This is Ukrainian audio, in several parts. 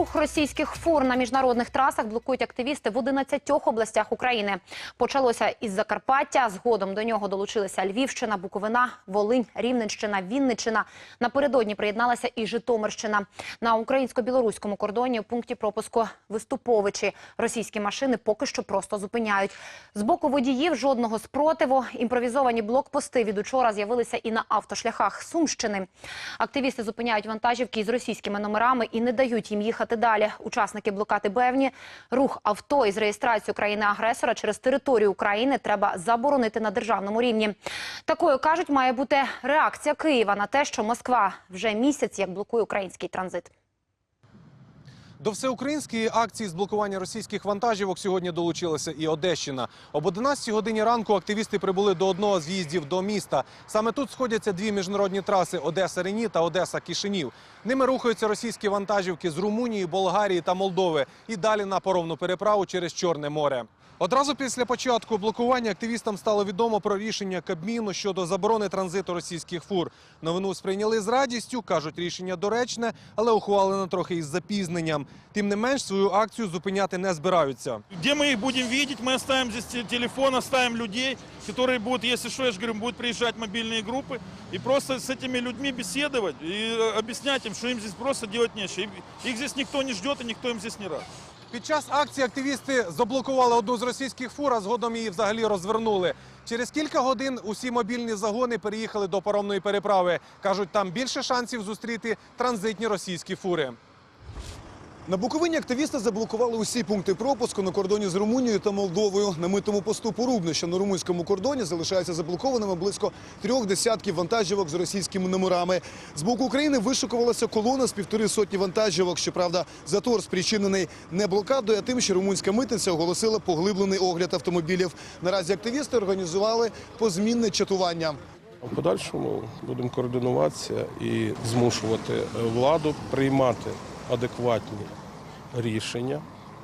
Рух російських фур на міжнародних трасах блокують активісти в 11 областях України. Почалося із Закарпаття. Згодом до нього долучилися Львівщина, Буковина, Волинь, Рівненщина, Вінниччина. Напередодні приєдналася і Житомирщина. На українсько-білоруському кордоні у пункті пропуску Виступовичі російські машини поки що просто зупиняють. З боку водіїв жодного спротиву. Імпровізовані блокпости від учора з'явилися і на автошляхах Сумщини. Активісти зупиняють вантажівки із російськими номерами і не дають їм їхати далі. Учасники блокади Бевні, Рух авто із реєстрацією країни-агресора через територію України треба заборонити на державному рівні. Такою, кажуть, має бути реакція Києва на те, що Москва вже місяць як блокує український транзит. До всеукраїнської акції з блокування російських вантажівок сьогодні долучилася і Одещина. Об 11 годині ранку активісти прибули до одного з в'їздів до міста. Саме тут сходяться дві міжнародні траси Одеса-Рені та Одеса-Кишинів. Ними рухаються російські вантажівки з Румунії, Болгарії та Молдови і далі на поровну переправу через Чорне море. Одразу після початку блокування активістам стало відомо про рішення Кабміну щодо заборони транзиту російських фур. Новину сприйняли з радістю, кажуть, рішення доречне, але ухвалено трохи із запізненням. Тим не менш, свою акцію зупиняти не збираються. Где мы их будем видеть? Мы оставим здесь те- телефон, оставим людей, которые будут, если что, я же говорю, будут приезжать мобильные группы, и просто с этими людьми беседовать и э, объяснять им, что им здесь просто делать нечего. Их- Их здесь никто не ждет, и никто им здесь не рад. Під час акції активісти заблокували одну з російських фур, а згодом її взагалі розвернули. Через кілька годин усі мобільні загони переїхали до паромної переправи. Кажуть, там більше шансів зустріти транзитні російські фури. На Буковині активісти заблокували усі пункти пропуску на кордоні з Румунією та Молдовою. На митному посту Порубне, що на румунському кордоні, залишаються заблокованими близько трьох десятків вантажівок з російськими номерами. З боку України вишикувалася колона з півтори сотні вантажівок. Щоправда, затор спричинений не блокадою, а тим, що румунська митниця оголосила поглиблений огляд автомобілів. Наразі активісти організували позмінне чатування. В подальшому будемо координуватися і змушувати владу приймати адекватні рішення,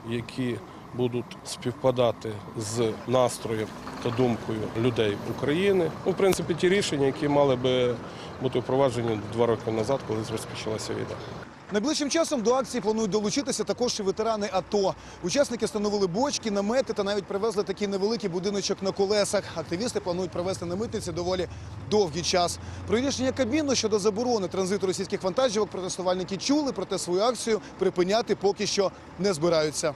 які будуть співпадати з настроєм та думкою людей України. Ну, в принципі, ті рішення, які мали би бути впроваджені два роки назад, коли розпочалася війна. Найближчим часом до акції планують долучитися також і ветерани АТО. Учасники встановили бочки, намети та навіть привезли такий невеликий будиночок на колесах. Активісти планують провести на митниці доволі довгий час. Про рішення Кабміну щодо заборони транзиту російських вантажівок протестувальники чули, проте свою акцію припиняти поки що не збираються.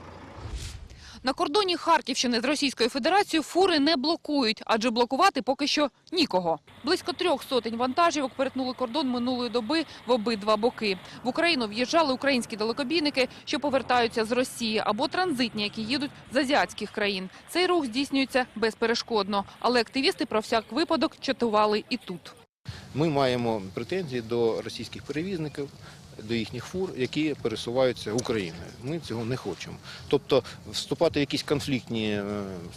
На кордоні Харківщини з Російською Федерацією фури не блокують, адже блокувати поки що нікого. Близько трьох сотень вантажівок перетнули кордон минулої доби в обидва боки. В Україну в'їжджали українські далекобійники, що повертаються з Росії, або транзитні, які їдуть з азіатських країн. Цей рух здійснюється безперешкодно, але активісти про всяк випадок чатували і тут. Ми маємо претензії до російських перевізників, до їхніх фур, які пересуваються Україною. Ми цього не хочемо. Тобто вступати в якісь конфліктні, е,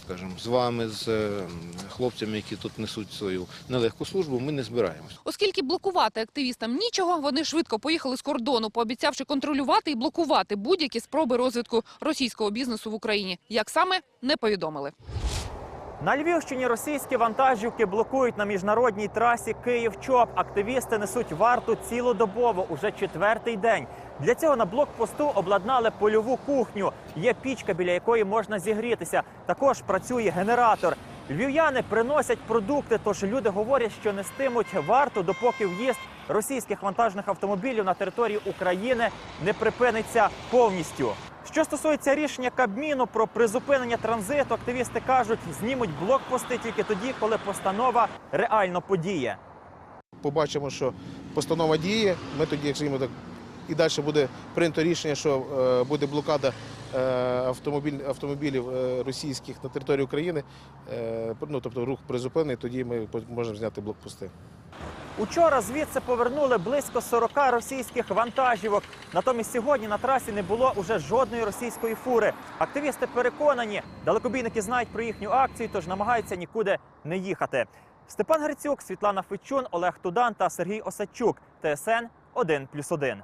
скажімо, з вами, з е, хлопцями, які тут несуть свою нелегку службу, ми не збираємося. Оскільки блокувати активістам нічого, вони швидко поїхали з кордону, пообіцявши контролювати і блокувати будь-які спроби розвитку російського бізнесу в Україні. Як саме не повідомили. На Львівщині російські вантажівки блокують на міжнародній трасі Київ-Чоп. Активісти несуть варту цілодобово уже четвертий день. Для цього на блокпосту обладнали польову кухню. Є пічка, біля якої можна зігрітися. Також працює генератор. Львів'яни приносять продукти, тож люди говорять, що нестимуть варту, допоки в'їзд російських вантажних автомобілів на територію України не припиниться повністю. Що стосується рішення Кабміну про призупинення транзиту, активісти кажуть, знімуть блокпости тільки тоді, коли постанова реально подіє. побачимо, що постанова діє. Ми тоді, якщо їм так і далі буде прийнято рішення, що е, буде блокада е, автомобіль, автомобілів е, російських на території України, е, ну тобто рух призупинений, тоді ми можемо зняти блокпости. Учора звідси повернули близько 40 російських вантажівок. Натомість сьогодні на трасі не було уже жодної російської фури. Активісти переконані, далекобійники знають про їхню акцію, тож намагаються нікуди не їхати. Степан Грицюк, Світлана Фечун, Олег Тудан та Сергій Осадчук. ТСН 1+,1.